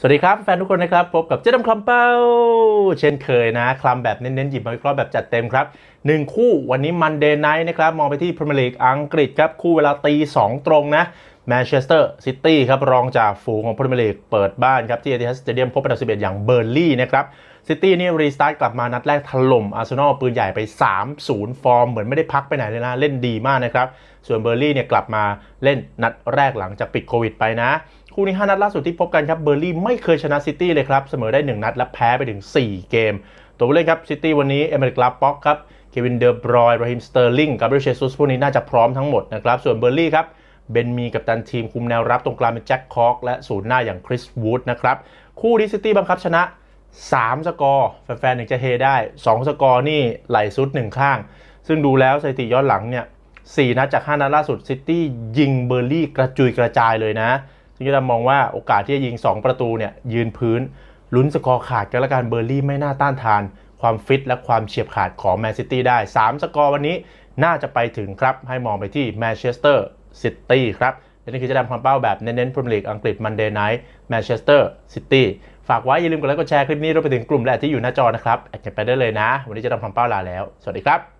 สวัสดีครับ แฟนทุกคนนะครับ พบกับเจ๊ดำคลำเป้า เช่นเคยนะคลำแบบเน้นๆ หยิบมาวิเคราะห์แบบจัดเต็มครับหนึ่งคู่วันนี้มันเดย์ไนท์นะครับ มองไปที่พรีเมียร์ลีกอังกฤษครับ คู่เวลาตี2ตรงนะ แมนเชสเตอร์ซิตี้ครับรองจากฝูงของพรีเมียร์ลีกเปิดบ้านครับที่เอติฮัดสเตเดียมพบอันดับ11อย่างเบอร์ลี่นะครับซิตี้นี่รีสตาร์ทกลับมานัดแรกถล่มอาร์เซนอลปืนใหญ่ไป 3-0 ฟอร์ม เหมือนไม่ได้พักไปไหนเลยนะ เล่นดีมากนะครับ ส่วนเบอร์ลี่เนี่ยกลับมาเล่นนัดแรกหลังจากปิดโควิดไปนะ คู่นี้ 5 นัดล่าสุดที่พบกันครับเบอร์ลี่ไม่เคยชนะซิตี้เลยครับ เสมอได้ 1 นัดและแพ้ไปถึง 4 เกม ตัวผู้เล่นครับซิตี้วันนี้เอเมริกลาป็อกครับเควินเดอร์บรอยราฮิมสเตอร์ลิงกับเบรเชซุสพวกนี้น่าจะพร้อมทั้งหมดนะครับส่วนเบอร์ลี่ครับ เบนมีกับตันทีมคุมแนวรับตรงกลางเป็นแจ็คคอกและศูนย์หน้าอย่างคริสวูดนะครับ คู่ที่ซิตี้บังคับชนะ 3 สกอร์แฟนๆถึงจะเฮได้ 2 สกอร์นี่ไหลซุดหนึ่งข้าง ซึ่งดูแล้วสถิติย้อนหลังเนี่ย4นัดจาก 5 นัดล่าสุดซิตี้ยิงเบอร์ลี่กระจุยกระจายเลยนะ ซึ่งจะมองว่าโอกาสที่จะยิง 2 ประตูเนี่ยยืนพื้นลุ้นสกอร์ขาดกันละกันเบอร์ลี่ไม่น่าต้านทาน ความฟิตและความเฉียบขาดของแมนซิตี้ได้ 3 สกอร์วันนี้น่าจะไปถึงครับให้มองไปที่แมนเชสเตอร์ ซิตี้ครับและนี่คือจะดำความเป้าแบบเน้นๆพรีเมียร์ลีกอังกฤษมันเดย์ไนท์แมนเชสเตอร์ซิตี้ฝากไว้อย่าลืมกดไลค์กดแชร์คลิปนี้รวมไปถึงกลุ่มและที่อยู่หน้าจอนะครับแอดกันไปได้เลยนะ วันนี้จะดำความเป้าลาแล้ว สวัสดีครับ